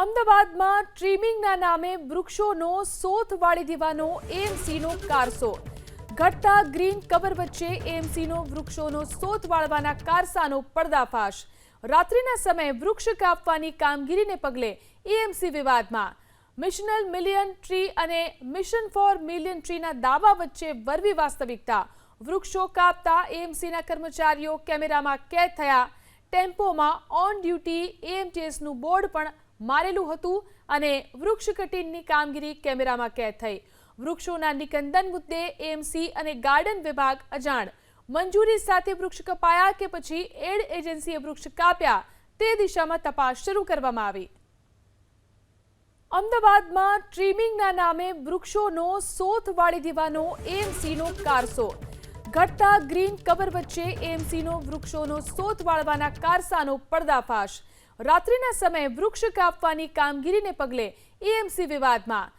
અમદાવાદમાં ટ્રીમિંગના નામે વૃક્ષોનો સોથ વાળી દેવાનો એએમસીનો કારસો ઘટતા ગ્રીન કવર વચ્ચે એએમસીનો વૃક્ષોનો સોથ વાળવાના કારસાનો પર્દાફાશ. રાત્રિના સમયે વૃક્ષ કાપવાની કામગીરીને પગલે એએમસી વિવાદમાં. મિશનલ મિલિયન ટ્રી અને મિશન ફોર મિલિયન ટ્રીના દાવા વચ્ચે વરવી વાસ્તવિકતા. વૃક્ષો કાપતા એએમસીના કર્મચારીઓ કેમેરામાં કેદ થયા. ટેમ્પોમાં ઓન ડ્યુટી એએમટીએસનું બોર્ડ પણ મારેલું હતું અને વૃક્ષ કટિંગની કામગીરી કેમેરામાં કેદ થઈ. વૃક્ષોના નિકંદન મુદ્દે એએમસી અને ગાર્ડન વિભાગ અજાણ. મંજૂરી સાથે વૃક્ષ કપાયા કે પછી એડ એજન્સીએ વૃક્ષ કાપ્યા તે દિશામાં તપાસ શરૂ કરવામાં આવી. અમદાવાદમાં ટ્રીમિંગના નામે વૃક્ષોનો સોથ વાળી દેવાનો એએમસીનો કારસો. ઘટતા ગ્રીન કવર વચ્ચે એએમસીનો વૃક્ષોનો સોથ વાળવાના કારસાનો પર્દાફાશ. રાત્રિના સમયે વૃક્ષ કાપવાની કામગીરીને પગલે એએમસી વિવાદમાં